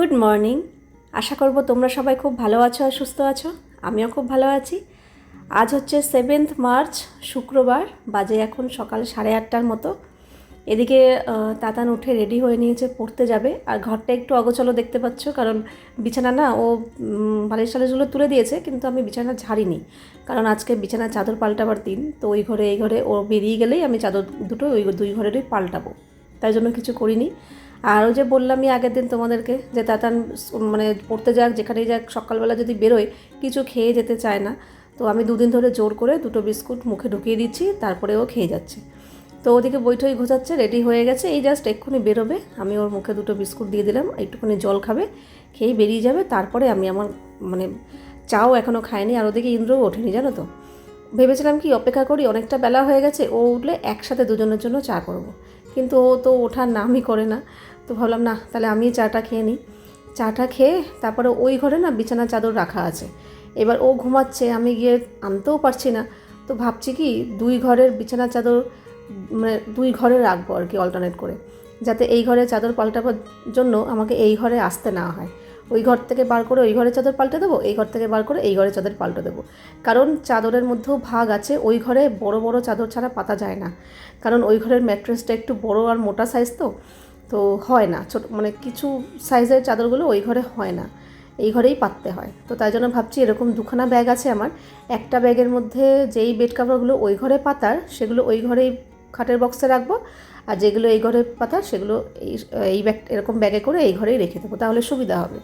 Good morning আশা করব তোমরা সবাই খুব ভালো আছো আর সুস্থ আছো। আমিও খুব ভালো আছি। আজ হচ্ছে সেভেন্থ মার্চ শুক্রবার, বাজে এখন সকাল সাড়ে আটটার মতো। এদিকে তাতান উঠে রেডি হয়ে নিয়েছে, পড়তে যাবে। আর ঘরটা একটু অগোছলো দেখতে পাচ্ছ, কারণ বিছানা না, ও বালিশ টালিশগুলো তুলে দিয়েছে, কিন্তু আমি বিছানা ঝাড়িনি। কারণ আজকে বিছানার চাদর পাল্টাবার দিন, তো ওই ঘরে, এই ঘরে, ও বেরিয়ে গেলেই আমি চাদর দুটো, ওই দুই ঘরেরই পাল্টাবো। তাই জন্য কিছু করিনি। আর ওই যে বললামই আগের দিন তোমাদেরকে যে তাতান মানে পড়তে যাক, যেখানেই যাক, সকালবেলা যদি বেরোয়, কিছু খেয়ে যেতে চায় না। তো আমি দুদিন ধরে জোর করে দুটো বিস্কুট মুখে ঢুকিয়ে দিচ্ছি তারপরে ও খেয়ে যাচ্ছে। তো ওদিকে বৈঠই ঘোচাচ্ছে, রেডি হয়ে গেছে। এই জাস্ট এক্ষুনি বেরোবে। আমি ওর মুখে দুটো বিস্কুট দিয়ে দিলাম, একটুখানি জল খাবে, খেয়েই বেরিয়ে যাবে। তারপরে আমি আমার মানে চাও এখনও খায়নি, আর ওদিকে ইন্দ্রও ওঠেনি, জানো তো? ভেবেছিলাম কি, অপেক্ষা করি, অনেকটা বেলা হয়ে গেছে, ও উঠলে একসাথে দুজনের জন্য চা করব। কিন্তু ও তো ওঠার নামই করে না, তো ভাবলাম, না, তাহলে আমি চাটা খেয়ে নিই। চাটা খেয়ে তারপরে ওই ঘরে না বিছানা চাদর রাখা আছে। এবার ও ঘুমাচ্ছে, আমি গিয়ে আনতেও পারছি না, তো ভাবছি কি, দুই ঘরের বিছানা চাদর মানে দুই ঘরে রাখব আর কি অল্টারনেট করে, যাতে এই ঘরে চাদর পাল্টাবার জন্য আমাকে এই ঘরে আসতে না হয়। ওই ঘর থেকে বার করে ওই ঘরে চাদর পাল্টে দেবো, এই ঘর থেকে বার করে এই ঘরে চাদর পাল্টে দেবো। কারণ চাদরের মধ্যেও ভাগ আছে, ওই ঘরে বড় বড় চাদর ছাড়া পাতা যায় না। কারণ ওই ঘরের ম্যাট্রেসটা একটু বড় আর মোটা সাইজ তো তো হয় না। ছোট মানে কিছু সাইজের চাদরগুলো ওই ঘরে হয় না। এই ঘরেই পাততে হয়। তো তাই জন্য ভাবছি এরকম দুখানা ব্যাগ আছে আমার। একটা ব্যাগের মধ্যে যেই বেড কাভারগুলো ওই ঘরে পাতার, সেগুলো ওই ঘরেই খাটের বক্সে রাখব, আর যেগুলো এই ঘরে পাতা সেগুলো এই এই ব্যাগ এরকম ব্যাগে করে এই ঘরেই রেখে দেবো, তাহলে সুবিধা হবে।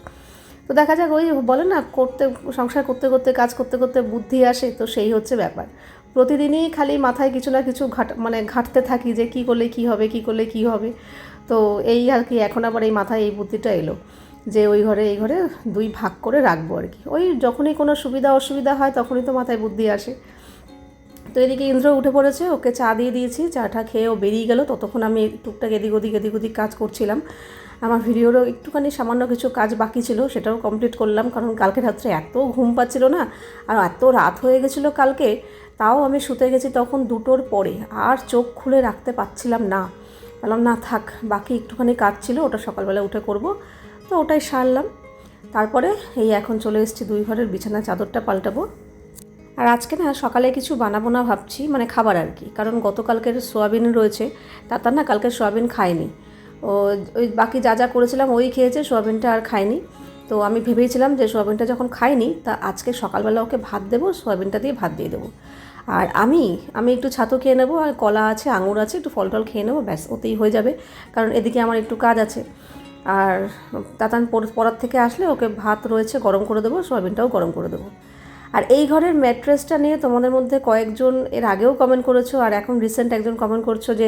তো দেখা যাক, ওই বলে না, করতে, সংসার করতে করতে, কাজ করতে করতে বুদ্ধি আসে, তো সেই হচ্ছে ব্যাপার। প্রতিদিনই খালি মাথায় কিছু না কিছু ঘাট মানে ঘাটতে থাকি যে কী করলে কী হবে, কী করলে কী হবে। তো এই আর কি, এখন আবার এই মাথায় এই বুদ্ধিটা এলো, যে ওই ঘরে, এই ঘরে দুই ভাগ করে রাখব আর কি। ওই যখনই কোনো সুবিধা অসুবিধা হয়, তখনই তো মাথায় বুদ্ধি আসে। তো এদিকে ইন্দ্র উঠে পড়েছে, ওকে চা দিয়ে দিয়েছি, চাটা খেয়ে ও বেরিয়ে গেল। ততক্ষণ আমি টুকটাক এদিক ওদিক এদিক ওদিক কাজ করছিলাম। আমার ভিডিওরও একটুখানি সামান্য কিছু কাজ বাকি ছিল, সেটাও কমপ্লিট করলাম, কারণ কালকে রাত্রে এত ঘুম পাচ্ছিল না, আর এত রাত হয়ে গেছিল কালকে, তাও আমি শুতে গেছি তখন দুটোর পরে, আর চোখ খুলে রাখতে পারছিলাম না। বললাম, না, থাক, বাকি একটুখানি কাজ ছিল, ওটা সকালবেলা উঠে করব। তো ওটাই সারলাম। তারপরে এই এখন চলে এসেছি দুই ঘরের বিছানা চাদরটা পাল্টাবো। আর আজকে না সকালে কিছু বানাবো না ভাবছি মানে খাবার আর কি। কারণ গতকালকের সোয়াবিন রয়েছে তাতার না কালকে সোয়াবিন খায়নি ও ওই বাকি যা যা করেছিলাম ওই খেয়েছে, সোয়াবিনটা আর খায়নি তো আমি ভেবেছিলাম যে সোয়াবিনটা যখন খাইনি, তা আজকে সকালবেলা ওকে ভাত দেবো, সোয়াবিনটা দিয়ে ভাত দিয়ে দেবো। আর আমি আমি একটু ছাতু খেয়ে নেব, আর কলা আছে, আঙুর আছে, একটু ফল টল খেয়ে নেব, ব্যাস, ওতেই হয়ে যাবে। কারণ এদিকে আমার একটু কাজ আছে। আর তাতান পড়ার থেকে আসলে ওকে ভাত রয়েছে গরম করে দেবো, সোয়াবিনটাও গরম করে দেবো। আর এই ঘরের ম্যাট্রেসটা নিয়ে তোমাদের মধ্যে কয়েকজন এর আগেও কমেন্ট করেছ, আর এখন রিসেন্ট একজন কমেন্ট করছ যে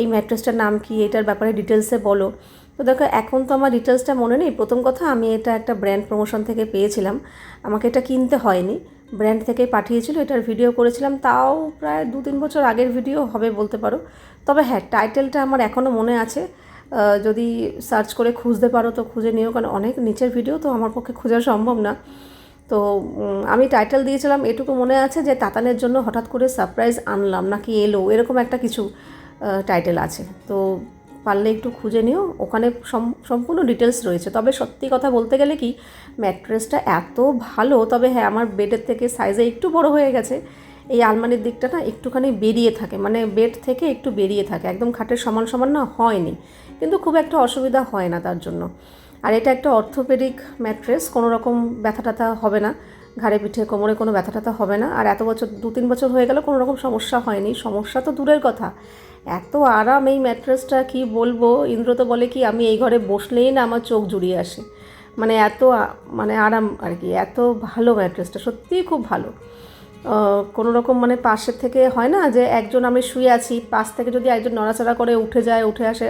এই ম্যাট্রেসটার নাম কি, এটার ব্যাপারে ডিটেলসে বলো। তো দেখো, এখন তো আমার ডিটেলসটা মনে নেই। প্রথম কথা, আমি এটা একটা ব্র্যান্ড প্রমোশন থেকে পেয়েছিলাম। আমাকে এটা কিনতে হয়নি। ব্র্যান্ড থেকে পাঠিয়েছিল, এটার ভিডিও করেছিলাম। তাও প্রায় দু তিন বছর আগের ভিডিও হবে বলতে পারো। তবে হ্যাঁ টাইটেলটা আমার এখনও মনে আছে। যদি সার্চ করে খুঁজতে পারো, তো খুঁজে নিও। কারণ অনেক নিচের ভিডিও তো আমার পক্ষে খোঁজা সম্ভব না। তো আমি টাইটেল দিয়েছিলাম, এটুকু মনে আছে যে তাতানের জন্য হঠাৎ করে সারপ্রাইজ আনলাম, নাকি এলো, এরকম একটা কিছু টাইটেল আছে। তো পারলে একটু খুঁজে নিও, ওখানে সম্পূর্ণ ডিটেলস রয়েছে। তবে সত্যি কথা বলতে গেলে কি ম্যাট্রেসটা এত ভালো, তবে হ্যাঁ আমার বেডের থেকে সাইজে একটু বড় হয়ে গেছে। এই আলমারির দিকটা না একটুখানি বেরিয়ে থাকে মানে বেড থেকে একটু বেরিয়ে থাকে, একদম খাটের সমান সমান না হয়নি। কিন্তু খুব একটা অসুবিধা হয় না তার জন্য। আর এটা একটা অর্থোপেডিক ম্যাট্রেস, কোনো রকম ব্যথা ট্যাথা হবে না। ঘাড়ে, পিঠে, কোমরে কোনো ব্যথা ট্যাথা হবে না। আর এত বছর, দু তিন বছর হয়ে গেল কোনো রকম সমস্যা হয়নি। সমস্যা তো দূরের কথা। এত আরাম এই ম্যাট্রেসটা, কি বলব? ইন্দ্র তো বলে কি, আমি এই ঘরে বসলেই না আমার চোখ জুড়িয়ে আসে। মানে এত মানে আরাম আর কি, এত ভালো ম্যাট্রেসটা, সত্যিই খুব ভালো। কোনো রকম মানে পাশের থেকে হয় না যে একজন আমি শুয়ে আছি, পাশ থেকে যদি একজন নড়াচড়া করে উঠে যায়, উঠে আসে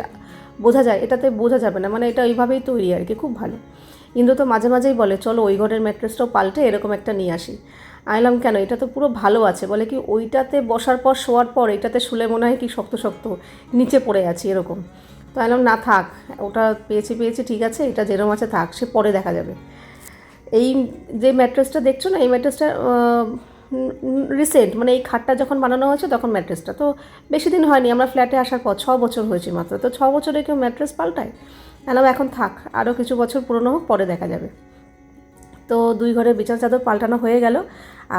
বোঝা যায়, এটাতে বোঝা যাবে না মানে এটা ওইভাবেই তৈরি আর কি, খুব ভালো। ইন্দ্র তো মাঝে মাঝেই বলে, চলো ওই ঘরের ম্যাট্রেসটাও পাল্টে এরকম একটা নিয়ে আসি। আইলাম কেন? এটা তো পুরো ভালো আছে। বলে কি, ওইটাতে বসার পর, শোয়ার পর এটাতে শুলে মনে হয় কি শক্ত শক্ত, নিচে পড়ে আছি এরকম। তো আইলাম না থাক, ওটা পেয়েছি পেয়েছি, ঠিক আছে, এটা যেরকম আছে থাক, সে পরে দেখা যাবে। এই যে ম্যাট্রেসটা দেখছ না, এই ম্যাট্রেসটা রিসেন্ট মানে এই খাটটা যখন বানানো হয়েছে তখন ম্যাট্রেসটা তো বেশি দিন হয়নি, আমরা ফ্ল্যাটে আসার পর ছ বছর হয়েছে মাত্র। তো ছ বছরে কেউ ম্যাট্রেস পাল্টায়? এলাম এখন থাক আরও কিছু বছর পুরনো হোক, পরে দেখা যাবে। তো দুই ঘরের বিছানা চাদর পাল্টানো হয়ে গেল,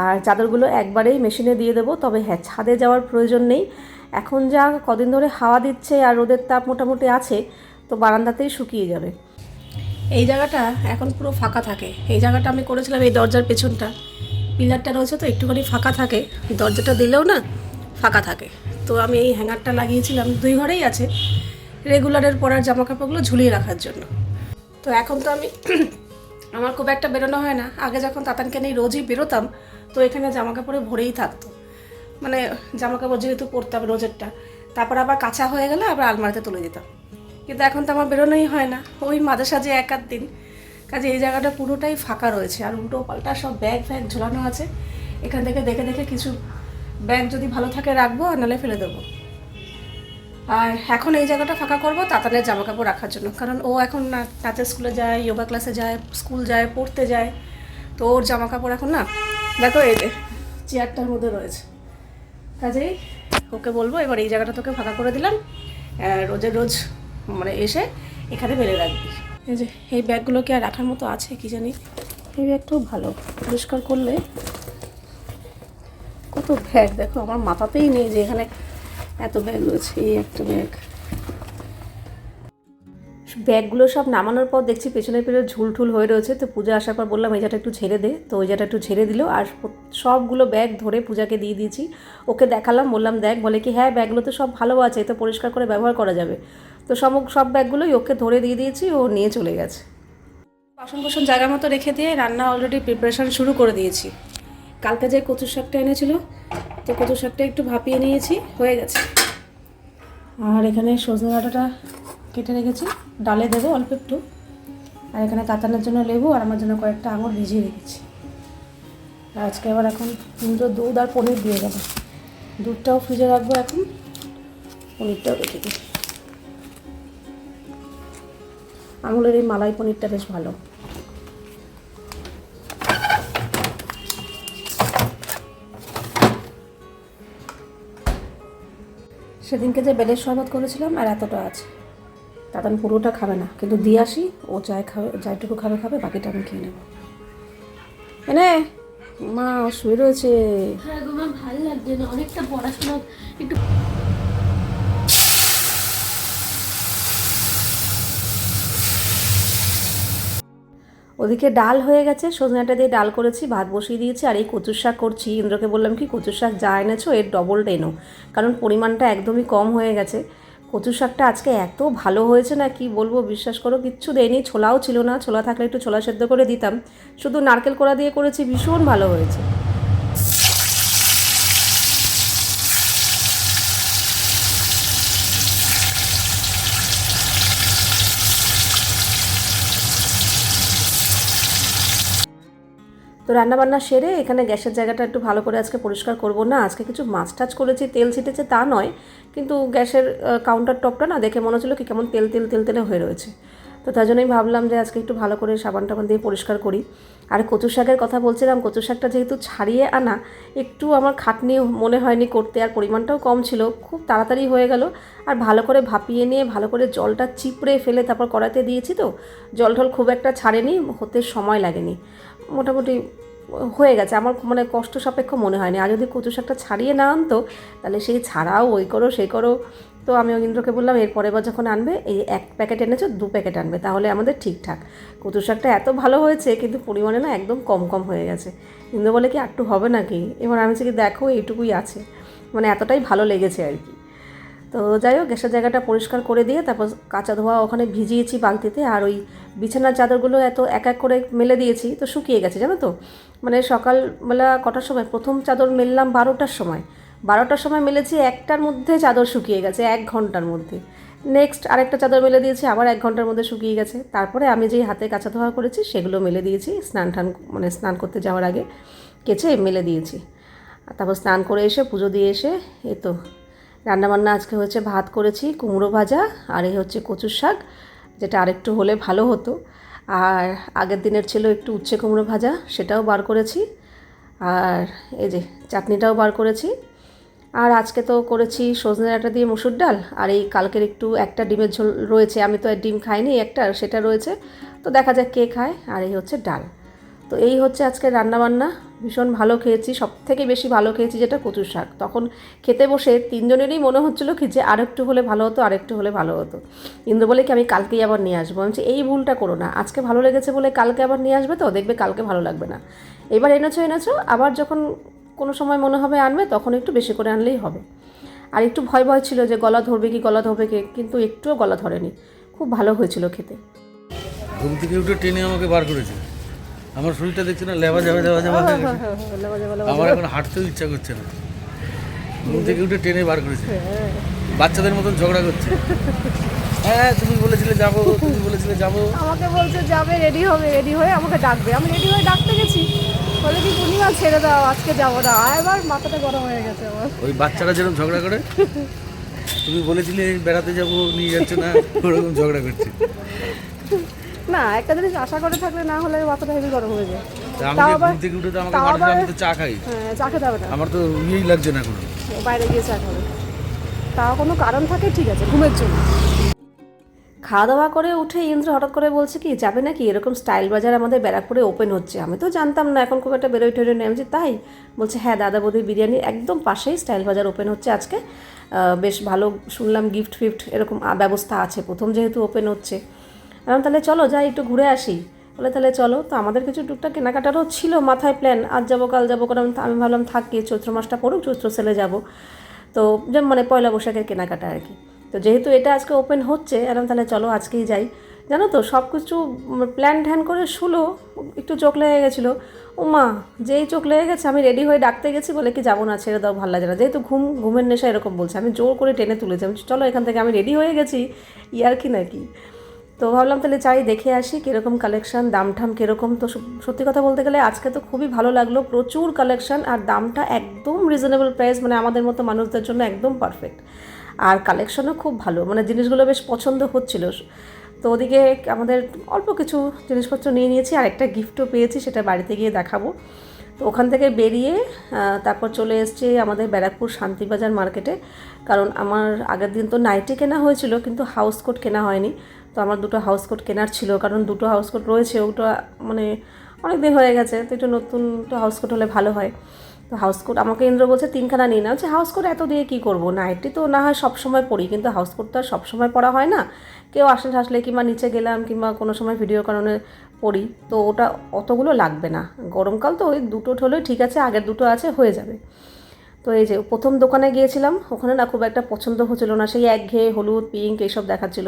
আর চাদরগুলো একবারেই মেশিনে দিয়ে দেবো, তবে হ্যাঁ ছাদে যাওয়ার প্রয়োজন নেই। এখন যা কদিন ধরে হাওয়া দিচ্ছে আর রোদের তাপ মোটামুটি আছে, তো বারান্দাতেই শুকিয়ে যাবে। এই জায়গাটা এখন পুরো ফাঁকা থাকে। এই জায়গাটা আমি করেছিলাম এই দরজার পেছনটা। পিলারটা রয়েছে তো, একটুখানি ফাঁকা থাকে। দরজাটা দিলেও না ফাঁকা থাকে। তো আমি এই হ্যাঙ্গারটা লাগিয়েছিলাম, দুই ঘরেই আছে। রেগুলারের পরার জামা কাপড়গুলো ঝুলিয়ে রাখার জন্য। তো এখন তো আমি আমার খুব একটা বেরোনো হয় না। আগে যখন তাতানকে নিয়ে রোজই বেরোতাম, তো এখানে জামা কাপড়ে ভরেই থাকতো। মানে জামা কাপড় যেহেতু পরতাম রোজেরটা, তারপর আবার কাঁচা হয়ে গেলে আবার আলমারিতে তুলে দিতাম। কিন্তু এখন তো আমার বেরোনোই হয় না। ওই মাঝে সাঝে এক আধ দিন কাজে এই জায়গাটা পুরোটাই ফাঁকা রয়েছে, আর উল্টো পাল্টা সব ব্যাগ ফ্যাগ ঝোলানো আছে। এখান থেকে দেখে দেখে কিছু ব্যাগ যদি ভালো থাকে রাখব, আর নাহলে ফেলে দেবো। আর এখন এই জায়গাটা ফাঁকা করব তাতানের জামা কাপড় রাখার জন্য। কারণ ও এখন না নাচের স্কুলে যায় যোগা ক্লাসে যায়, স্কুল যায়, পড়তে যায়। তো ওর জামা কাপড় এখন না, দেখো এই চেয়ারটার মধ্যে রয়েছে। কাজেই ওকে বলব, এবার এই জায়গাটা তোকে ফাঁকা করে দিলাম। রোজের রোজ মানে এসে এখানে মেলে রাখবি। যে, এই ব্যাগগুলো কি আর রাখার মতো আছে, কি জানি? এই ব্যাগটাও ভালো। পরিষ্কার করলে কত ব্যাগ, দেখো, আমার মাথাতেই নেই যে এখানে এত ব্যাগ রয়েছে, এই একটা ব্যাগ। ব্যাগগুলো সব নামানোর পর দেখছি পেছনে পেছনে ঝুলঠুল হয়ে রয়েছে, তো পূজা আসার পর বললাম, এই জায়গাটা একটু ছেড়ে দে। তো ওই জায়গাটা একটু ছেড়ে দিল, আর সবগুলো ব্যাগ ধরে পূজাকে দিয়ে দিয়েছি। ওকে দেখালাম, বললাম, দেখ, বলে কি হ্যাঁ ব্যাগগুলো তো সব ভালো আছে তো পরিষ্কার করে ব্যবহার করা যাবে। তো সব সব ব্যাগগুলোই ওকে ধরে দিয়ে দিয়েছি, ও নিয়ে চলে গেছে। বাসন কোসন জায়গা মতো রেখে দিয়ে রান্না অলরেডি প্রিপারেশন শুরু করে দিয়েছি। কালকে যে কচু শাকটা এনেছিল, তো কচু শাকটা একটু ভাপিয়ে নিয়েছি, হয়ে গেছে। আর এখানে সজনে ডাঁটাটা কেটে রেখেছি, ডালে দেবো অল্প একটু। আর এখানে কাতানোর জন্য লেবু আর আমার জন্য কয়েকটা আঙুর ভিজিয়ে রেখেছি। আর আজকে আবার এখন কিন্তু দুধ আর পনির দিয়ে দেবো। দুধটাও ফ্রিজে রাখব এখন, পনিরটাও রেখে দিই আঙুলের এই মালাই পনিরটা বেশ ভালো। সেদিনকে যে বেলের শরবত করেছিলাম আর এতটা আছে। তাতে আমি পুরোটা খাবে না, কিন্তু দিয়ে আসি, ও যাই খাবে, যাইটুকু খাবে খাবে, বাকিটা আমি খেয়ে নেব। এনে, মা, শুয়ে রয়েছে। হ্যাঁ ভালো লাগছে না, অনেকটা পড়াশোনা, একটু ওদিকে ডাল হয়ে গেছে, সজনাটা দিয়ে ডাল করেছি, ভাত বসিয়ে দিয়েছি, আর এই কচুর শাক করছি। ইন্দ্রকে বললাম কি, কচুর শাক যা এনেছো এর ডবল এনো। কারণ পরিমাণটা একদমই কম হয়ে গেছে। কচু শাকটা আজকে এত ভালো হয়েছে না, কি বলব, বিশ্বাস করো, কিচ্ছু দেয়নি, ছোলাও ছিল না, ছোলা থাকলে একটু ছোলা সেদ্ধ করে দিতাম। শুধু নারকেল কোড়া দিয়ে করেছি, ভীষণ ভালো হয়েছে। তো রান্নাবান্না সেরে এখানে গ্যাসের জায়গাটা একটু ভালো করে আজকে পরিষ্কার করব না। আজকে কিছু মাছ টাছ করেছি, তেল ছিটেছে তা নয়, কিন্তু গ্যাসের কাউন্টার টপটা না দেখে মনে হচ্ছিল কি কেমন তেল তেল তেল, তেলে হয়ে রয়েছে। তো তার জন্যই ভাবলাম যে আজকে একটু ভালো করে সাবান টাবান দিয়ে পরিষ্কার করি। আর কচু শাকের কথা বলছিলাম, কচু শাকটা যেহেতু ছাড়িয়ে আনা, একটু আমার খাটনি মনে হয়নি করতে, আর পরিমাণটাও কম ছিল, খুব তাড়াতাড়ি হয়ে গেল। আর ভালো করে ভাপিয়ে নিয়ে, ভালো করে জলটা চিপড়ে ফেলে, তারপর কড়াইতে দিয়েছি তো, জল ঢল খুব একটা ছাড়েনি, হতে সময় লাগেনি। মোটামুটি হয়ে গেছে। আমার মানে কষ্ট সাপেক্ষ মনে হয়নি। আর যদি কচু শাকটা ছাড়িয়ে না আনতো, তাহলে সেই ছাড়াও ওই করো, সেই করো। তো আমি ইন্দ্রকে বললাম, এরপরে বার যখন আনবে, এই এক প্যাকেট এনেছো, দু প্যাকেট আনবে। তাহলে আমাদের ঠিকঠাক। কচু শাকটা এত ভালো হয়েছে, কিন্তু পরিমাণে না একদম কম কম হয়ে গেছে। ইন্দ্র বলে, কি আটটু হবে নাকি? এবার আমি কি দেখো, এইটুকুই আছে। মানে এতটাই ভালো লেগেছে আর কি। তো যাই হোক, গ্যাসের জায়গাটা পরিষ্কার করে দিয়ে তারপর কাঁচা ধোয়া ওখানে ভিজিয়েছি বালতিতে আর ওই বিছানার চাদরগুলো এত এক এক করে মেলে দিয়েছি, তো শুকিয়ে গেছে, জানো তো? মানে সকালবেলা কটার সময়? প্রথম চাদর মেললাম বারোটার সময়। বারোটার সময় মেলেছি, একটার মধ্যে চাদর শুকিয়ে গেছে, এক ঘণ্টার মধ্যে। নেক্সট আরেকটা চাদর মেলে দিয়েছি, আবার এক ঘণ্টার মধ্যে শুকিয়ে গেছে। তারপরে আমি যেই হাতে কাঁচা ধোয়া করেছি, সেগুলো মেলে দিয়েছি, স্নান টান মানে স্নান করতে যাওয়ার আগে কেচে মেলে দিয়েছি। তারপর স্নান করে এসে, পুজো দিয়ে এসে, এই তো রান্নাবান্না আজকে হচ্ছে ভাত করেছি, কুমড়ো ভাজা আর এই হচ্ছে কচুর শাক, যেটা আরেকটু হলে ভালো হতো। আর আগের দিনের ছিল একটু উচ্ছে কুমড়ো ভাজা, সেটাও বার করেছি। আর এই যে চাটনিটাও বার করেছি। আর আজকে তো করেছি সজনে ডাঁটা দিয়ে মুসুর ডাল, আর এই কালকের একটু একটা ডিমের ঝোল রয়েছে, আমি তো ডিম খাইনি, একটা সেটা রয়েছে। তো দেখা যাক কে খায়, আর এই হচ্ছে ডাল। তো এই হচ্ছে আজকে রান্নাবান্না। ভীষণ ভালো খেয়েছি সব থেকে বেশি ভালো খেয়েছি যেটা কচুর শাক। তখন খেতে বসে তিনজনেরই মনে হচ্ছিল কি যে আরেকটু হলে ভালো হতো, আরেকটু হলে ভালো হতো। ইন্দ্র বলে কি, আমি কালকেই আবার নিয়ে আসব। আমি এই ভুলটা করো না। আজকে ভালো লেগেছে বলে কালকে আবার নিয়ে আসবে তো? দেখবে কালকে ভালো লাগবে না। এবার এনেছো এনেছো, আবার যখন কোনো সময় মনে হবে আনবে, তখন একটু বেশি করে আনলেই হবে। আর একটু ভয় ভয় ছিল যে গলা ধরবে কি, গলা ধরবে কি, কিন্তু একটুও গলা ধরেনি। খুব ভালো হয়েছিল খেতে। ঘুম থেকে উঠে টেনে আমাকে বার করেছে। আমার শরীরটা দেখছি না লেবা যাবে লেবা যাবে হয়ে গেছে। আমার এখন হাঁটতেও ইচ্ছা করছে না। ঘুম থেকে উঠে টেনে বার করেছে। বাচ্চাদের মতন ঝগড়া করছে। হ্যাঁ তুমি বলেছিলে যাব তুমি বলেছিলে যাব। আমাকে বলছে যাবে রেডি হবে রেডি হয়ে আমাকে ডাকবে। আমি রেডি হয়ে ডাকতে গেছি। বলে কি তুমি আর ছেড়ে দাও আজকে যাব না। এবার মাথাটা গরম হয়ে গেছে আমার। ওই বাচ্চারা যেরকম ঝগড়া করে তুমি বলেছিলে বেড়াতে যাব নিয়ে যাচ্ছে না ওরকম ঝগড়া করছে। না একটা জিনিস আশা করে থাকলে না হলে মাথাটা হেভি গরম হয়ে যায়। চা খাই। হ্যাঁ চা খেতে হবে না। আমার তো ইয়েই লাগছে না কোনো বাইরে গিয়ে চা খাবে। তাও কোনো কারণ থাকে ঠিক আছে ঘুমের জন্য। খাওয়া দাওয়া করে উঠে ইন্দ্র হঠাৎ করে বলছে কি যাবে নাকি? এরকম স্টাইল বাজার আমাদের ব্যারাকপুরে ওপেন হচ্ছে। আমি তো জানতাম না এখন খুব একটা বেরোয় টেরোয় বলছি, তাই বলছে হ্যাঁ দাদা বৌদির বিরিয়ানি একদম পাশেই স্টাইল বাজার ওপেন হচ্ছে আজকে। বেশ ভালো শুনলাম গিফট ফিফট এরকম ব্যবস্থা আছে। প্রথম যেহেতু ওপেন হচ্ছে। আমি তাহলে চলো যাই, একটু ঘুরে আসি। বলে তাহলে চলো, তো আমাদের কিছু টুকটাক কেনাকাটারও ছিল মাথায় প্ল্যান আজ যাব, কাল যাব, কারণ আমি ভাবলাম থাকি চৈত্র মাসটা পড়ুক, চৈত্র সেলে যাব। তো মানে পয়লা বৈশাখের কেনাকাটা আর কি। তো যেহেতু এটা আজকে ওপেন হচ্ছে এরকম তাহলে চলো আজকেই যাই। জানো তো সব কিছু প্ল্যান ঠ্যান করে শুলো, একটু চোখ লেগে গেছিল। ও মা যেই চোখ লেগে গেছে, আমি রেডি হয়ে ডাকতে গেছি বলে কি যাব না, ছেড়ে দাও, ভালো লাগে না। যেহেতু ঘুম ঘুমের নেশা এরকম বলছে, আমি জোর করে টেনে তুলেছি। আমি চলো এখান থেকে, আমি রেডি হয়ে গেছি। ইয়ার কি নাকি? তো ভাবলাম তাহলে চাই দেখে আসি কীরকম কালেকশান দাম ঠাম কীরকম। তো সত্যি কথা বলতে গেলে আজকে তো খুবই ভালো লাগল। প্রচুর কালেকশন আর দামটা একদম রিজনেবল প্রাইস মানে আমাদের মতো মানুষদের জন্য একদম পারফেক্ট আর কালেকশনও খুব ভালো মানে জিনিসগুলো বেশ পছন্দ হচ্ছিল। তো ওদিকে আমাদের অল্প কিছু জিনিসপত্র নিয়ে নিয়েছি, আর একটা গিফটও পেয়েছি, সেটা বাড়িতে গিয়ে দেখাবো। তো ওখান থেকে বেরিয়ে তারপর চলে এসেছি আমাদের ব্যারাকপুর শান্তিবাজার মার্কেটে কারণ আমার আগের দিন তো নাইটি কেনা হয়েছিল, কিন্তু হাউস কোট কেনা হয়নি। আমার দুটো হাউস কোট কেনার ছিল, কারণ দুটো হাউস কোট রয়েছে, ওটা মানে অনেক দিন হয়ে গেছে, তো একটু নতুন হাউস কোট হলে ভালো হয়। তো হাউস কোট আমাকে ইন্দ্র বলছে, তিনখানা নিয়ে নাও। যে হাউস কোট এত দিয়ে কী করব? নাইটি তো না হয় সবসময় পরি কিন্তু হাউস কোট তো আর সবসময় পরা হয় না। কেউ আসলে আসলে কিংবা নিচে গেলাম কিংবা কোনো সময় ভিডিও কারণে পরি তো ওটা অতগুলো লাগবে না। গরমকাল তো ওই দুটো হলেই ঠিক আছে, আগের দুটো আছে, হয়ে যাবে। তো এই যে প্রথম দোকানে গিয়েছিলাম, ওখানে না খুব একটা পছন্দ হচ্ছিল না। সেই একঘেয়ে হলুদ পিঙ্ক এইসব দেখাচ্ছিল।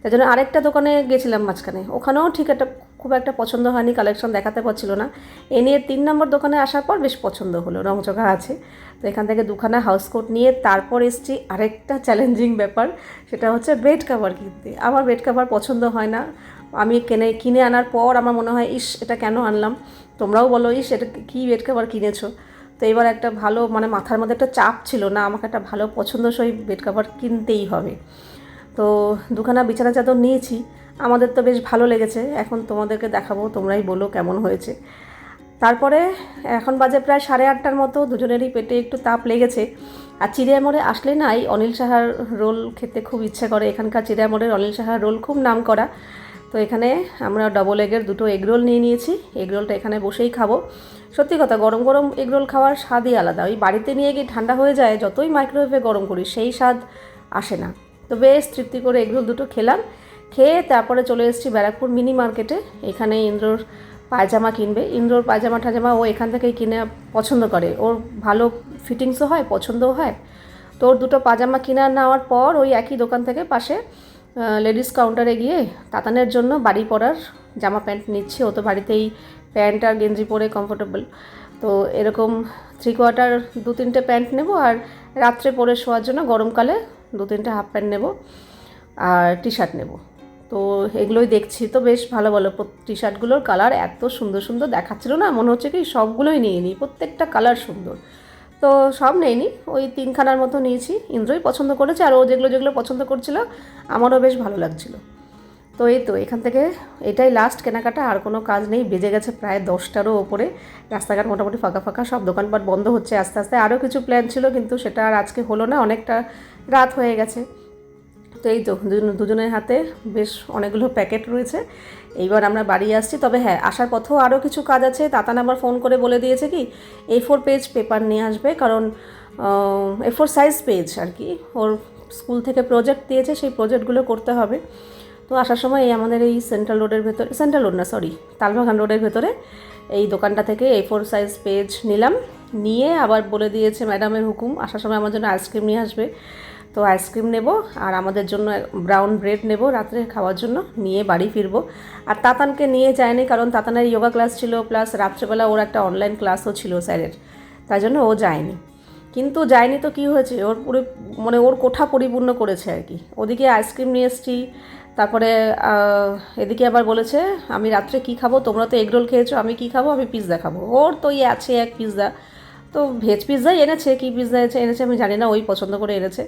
তাই জন্য আরেকটা দোকানে গেছিলাম মাঝখানে। ওখানেও ঠিক একটা খুব একটা পছন্দ হয়নি কালেকশন দেখাতে পারছিল না। এ নিয়ে তিন নম্বর দোকানে আসার পর বেশ পছন্দ হলো রংচোখা আছে। তো এখান থেকে দুখানা হাউস কোট নিয়ে তারপর এসছি আরেকটা চ্যালেঞ্জিং ব্যাপার, সেটা হচ্ছে বেড কাভার কিনতে। আমার বেড কাভার পছন্দ হয় না। আমি কিনে কিনে আনার পর আমার মনে হয়, ইস, এটা কেন আনলাম? তোমরাও বলো, ইস, এটা কী বেড কাভার কিনেছো? তো এবার একটা ভালো মানে মাথার মধ্যে একটা চাপ ছিল না, আমাকে একটা ভালো পছন্দসই বেড কাভার কিনতেই হবে। তো দুখানা বিছানা চাদর নিয়েছি, আমাদের তো বেশ ভালো লেগেছে, এখন তোমাদেরকে দেখাবো, তোমরাই বলো কেমন হয়েছে। তারপরে এখন বাজে প্রায় সাড়ে আটটার মতো, দুজনেরই পেটে একটু তাপ লেগেছে। আর চিড়িয়ামোড়ে আসলে না এই অনিল সাহার রোল খেতে খুব ইচ্ছে করে, এখানকার চিড়িয়ামোড়ের অনিল সাহার রোল খুব নাম করা। তো এখানে আমরা ডবল এগের দুটো এগ রোল নিয়ে নিয়েছি এগ রোলটা এখানে বসেই খাব। সত্যি কথা, গরম গরম এগ রোল খাওয়ার স্বাদই আলাদা। ওই বাড়িতে নিয়ে গিয়ে ঠান্ডা হয়ে যায়, যতই মাইক্রোওয়েভে গরম করি, সেই স্বাদ আসে না। তো বেশ তৃপ্তি করে এগ রোল দুটো খেলাম, খেয়ে তারপরে চলে এসেছি ব্যারাকপুর মিনি মার্কেটে। এখানে ইন্দ্রর পায়জামা কিনবে। ইন্দ্রর পায়জামা টাজামা ও এখান থেকেই কিনে পছন্দ করে। ওর ভালো ফিটিংসও হয়, পছন্দও হয়। তো ওর দুটো পাজামা কিনে নেওয়ার পর ওই একই দোকান থেকে পাশে লেডিস কাউন্টারে গিয়ে তাতানের জন্য বাড়ি পরার জামা প্যান্ট নিচ্ছি। ও তো বাড়িতেই প্যান্ট আর গেঞ্জি পরে কমফোর্টেবল তো এরকম থ্রি কোয়ার্টার দু তিনটে প্যান্ট নেব আর রাত্রে পরে শোয়ার জন্য গরমকালে দু তিনটে হাফ প্যান্ট নেব আর টি শার্ট নেব। তো এগুলোই দেখছি। তো বেশ ভালো ভালো টি শার্টগুলোর কালার এত সুন্দর সুন্দর দেখাচ্ছিল না, মনে হচ্ছে কি সবগুলোই নিয়ে নিই প্রত্যেকটা কালার সুন্দর। তো সব নেই নেইনি ওই তিনখানার মতো নিয়েছি। ইন্দ্রই পছন্দ করেছে আর ও যেগুলো যেগুলো পছন্দ করছিল, আমারও বেশ ভালো লাগছিল। তো এই তো, এখান থেকে এটাই লাস্ট কেনাকাটা, আর কোনো কাজ নেই, বেজে গেছে প্রায় দশটারও ওপরে। রাস্তাঘাট মোটামুটি ফাঁকা ফাঁকা, সব দোকানপাট বন্ধ হচ্ছে আস্তে আস্তে। আরও কিছু প্ল্যান ছিল, কিন্তু সেটা আর আজকে হলো না, অনেকটা রাত হয়ে গেছে। তো এই তো, দুজন- দুজনের হাতে বেশ অনেকগুলো প্যাকেট রয়েছে। এইবার আমরা বাড়ি আসছি, তবে হ্যাঁ আসার পথেও আরও কিছু কাজ আছে। তাতান আবার ফোন করে বলে দিয়েছে কি এ ফোর পেজ পেপার নিয়ে আসবে, কারণ এ ফোর সাইজ পেজ আর কি। ওর স্কুল থেকে প্রজেক্ট দিয়েছে, সেই প্রজেক্টগুলো করতে হবে। তো আসার সময় এই আমাদের এই সেন্ট্রাল রোডের ভেতরে সেন্ট্রাল রোড না সরি তালবাগান রোডের ভেতরে এই দোকানটা থেকে এ ফোর সাইজ পেজ নিলাম। নিয়ে আবার বলে দিয়েছে ম্যাডামের হুকুম, আসার সময় আমার জন্য আইসক্রিম নিয়ে আসবে। তো আইসক্রিম নেব আর আমাদের জন্য ব্রাউন ব্রেড নেব রাত্রে খাওয়ার জন্য, নিয়ে বাড়ি ফিরবো। আর তাতানকে নিয়ে যায়নি কারণ তাতানের যোগা ক্লাস ছিল প্লাস রাত্রেবেলা ওর একটা অনলাইন ক্লাসও ছিল স্যারের, তাই জন্য ও যায়নি। কিন্তু যায়নি তো কী হয়েছে? ওর পুরো মানে ওর কোঠা পরিপূর্ণ করেছে আর কি। ওদিকে আইসক্রিম নিয়ে এসেছি তারপরে এদিকে আবার বলেছে আমি রাত্রে কি খাব? তোমরা তো এগরোল খেয়েছো আমি কি খাব? আমি পিৎজা খাব। ওর তো ইয়ে আছে এক পিৎজা তো ভেজ পিৎজাই এনেছে কী পিৎজা এনেছে এনেছে আমি জানি না ওই পছন্দ করে এনেছে।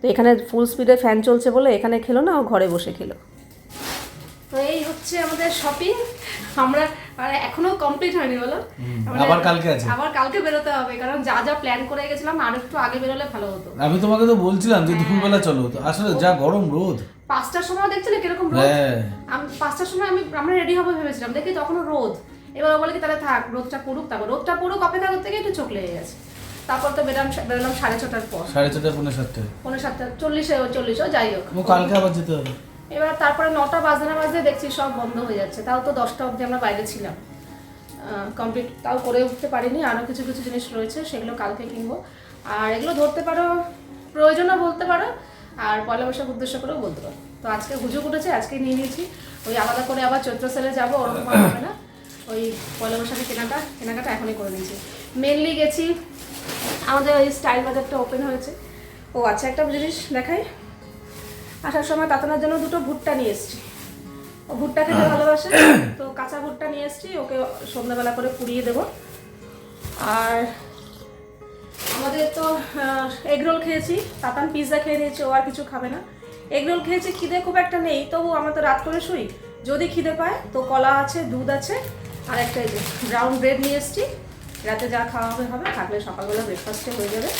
তো এখানে ফুল স্পিডে ফ্যান চলছে বলে এখানে খেলো না ও ঘরে বসে খেলো। তো এই হচ্ছে আমাদের শপিং আমরা মানে এখনও কমপ্লিট হয়নি বলো? আবার কালকে আছে। আবার কালকে বেরোতে হবে কারণ যা যা প্ল্যান করে গেছিলাম আর একটু আগে বেরোলে ভালো হতো। আমি তোমাকে তো বলছিলাম যে দুপুরবেলা চলো আসলে যা গরম রোদ। পাঁচটার সময় দেখছিলে কীরকম রোদ? হ্যাঁ। আমি পাঁচটার সময় আমি আমরা রেডি হবে ভেবেছিলাম দেখি তখনও রোদ। এবার ও বলে কি তাহলে থাক রোদটা পড়ুক তারপর রোদটা পড়ুক অপেক্ষা করতে গিয়ে একটু চোখ লেগে গেছে। তারপর তো বেরোলাম বেরোলাম সাড়ে ছটার পর। সাড়ে ছটা পৌনে সাতটায়। পৌনে সাতটা চল্লিশে চল্লিশও যাই হোক। কালকে আবার যেতে হবে। এবার তারপরে নটা বাজতে না বাজতে দেখছি সব বন্ধ হয়ে যাচ্ছে। তাও তো দশটা অবধি আমরা বাইরে ছিলাম। কমপ্লিট তাও করে উঠতে পারিনি আরও কিছু কিছু জিনিস রয়েছে সেগুলো কালকে কিনবো। আর এগুলো ধরতে পারো প্রয়োজনও বলতে পারো আর পয়লা বৈশাখ উদ্দেশ্য করেও বলতে পারো তো আজকে হুজুক উঠেছে আজকে নিয়ে নিয়েছি। ওই আলাদা করে আবার চৈত্র সেলে যাব ওরকম হবে না। ওই পয়লা বৈশাখে কেনাটা কেনাকাটা এখনই করে নিয়েছি। মেনলি গেছি আমাদের ওই স্টাইল বাজারটা ওপেন হয়েছে। ও আচ্ছা একটা জিনিস দেখাই। আসার সময় তাতানোর জন্য দুটো ভুট্টা নিয়ে এসেছি। ও ভুট্টা খেতে ভালোবাসে তো কাঁচা ভুট্টা নিয়ে এসেছি ওকে সন্ধ্যাবেলা করে পুড়িয়ে দেবো। আর আমাদের তো এগরোল খেয়েছি, তাতান পিৎজা খেয়ে নিয়েছি, ও আর কিছু খাবে না। এগরোল খেয়েছি, খিদে খুব একটা নেই, তবু আমরা তো রাত করে শুই। যদি খিদে পায়, তো কলা আছে, দুধ আছে, আর একটা ব্রাউন ব্রেড নিয়ে এসেছি। রাতে যা খাওয়া হবে হবে, থাকলে সকালবেলা ব্রেকফাস্টে হয়ে যাবে।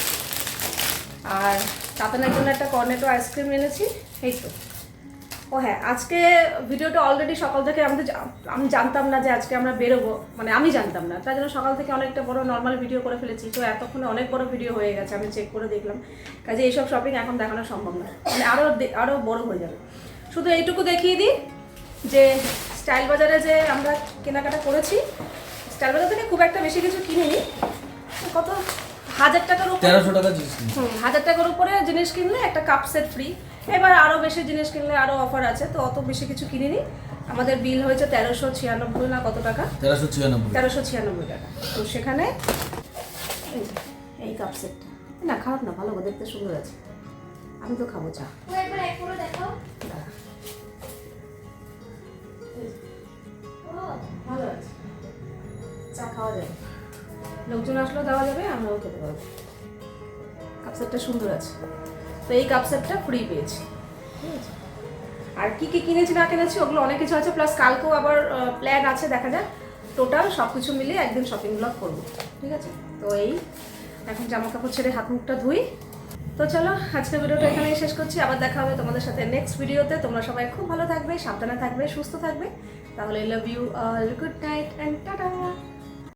আর তাতানের জন্য একটা কর্নেটো আইসক্রিম এনেছি, এই তো। ও হ্যাঁ আজকে ভিডিওটা অলরেডি সকাল থেকে আমাদের আমি জানতাম না যে আজকে আমরা বেরোবো মানে আমি জানতাম না তাই জন্য সকাল থেকে অনেকটা বড় নর্মাল ভিডিও করে ফেলেছি, তো এতক্ষণে অনেক বড় ভিডিও হয়ে গেছে, আমি চেক করে দেখলাম, কাজে এইসব শপিং এখন দেখানো সম্ভব না মানে আরও আরও বড় হয়ে যাবে। শুধু এইটুকু দেখিয়ে দিই, যে স্টাইল বাজারে যে আমরা কেনাকাটা করেছি স্টাইল বাজার থেকে খুব একটা বেশি কিছু কিনিনি, কত হাজার টাকার উপরে তেরোশো টাকা জিনিস হুম, হাজার টাকার উপরে জিনিস কিনলে একটা কাপ সেট ফ্রি এবার আরও বেশি জিনিস কিনলে আরও অফার আছে তো অত বেশি কিছু কিনিনি। আমাদের বিল হয়েছে তেরোশো ছিয়ানব্বই না কত টাকা? তেরোশো ছিয়ানব্বই। তেরোশো ছিয়ানব্বই টাকা। তো সেখানে এই এই কাপ সেটটা না খারাপ না ভালো দেখতে সুন্দর আছে। আমি তো খাব চা। ভালো আছে। চা খাওয়া যাবে। লোকজন আসলেও দেওয়া যাবে আমরাও খেতে পারব কাপ সেটটা সুন্দর আছে। তো এই কাপ সেটটা ফ্রি পেয়েছি। ঠিক আছে? আর কি কি কিনেছি না কিনেছি, ওগুলো অনেক কিছু আছে প্লাস কালকেও আবার প্ল্যান আছে, দেখা যাক। টোটাল সব কিছু মিলিয়ে একদিন শপিং ব্লগ করব। ঠিক আছে? তো এই, এখন জামা কাপড় ছেড়ে হাত মুখটা ধুই। তো চলো, আজকের ভিডিওটা এখানেই শেষ করছি। আবার দেখা হবে তোমাদের সাথে নেক্সট ভিডিওতে তোমরা সবাই খুব ভালো থাকবে, সাবধানে থাকবে, সুস্থ থাকবে। তাহলে love you all good night and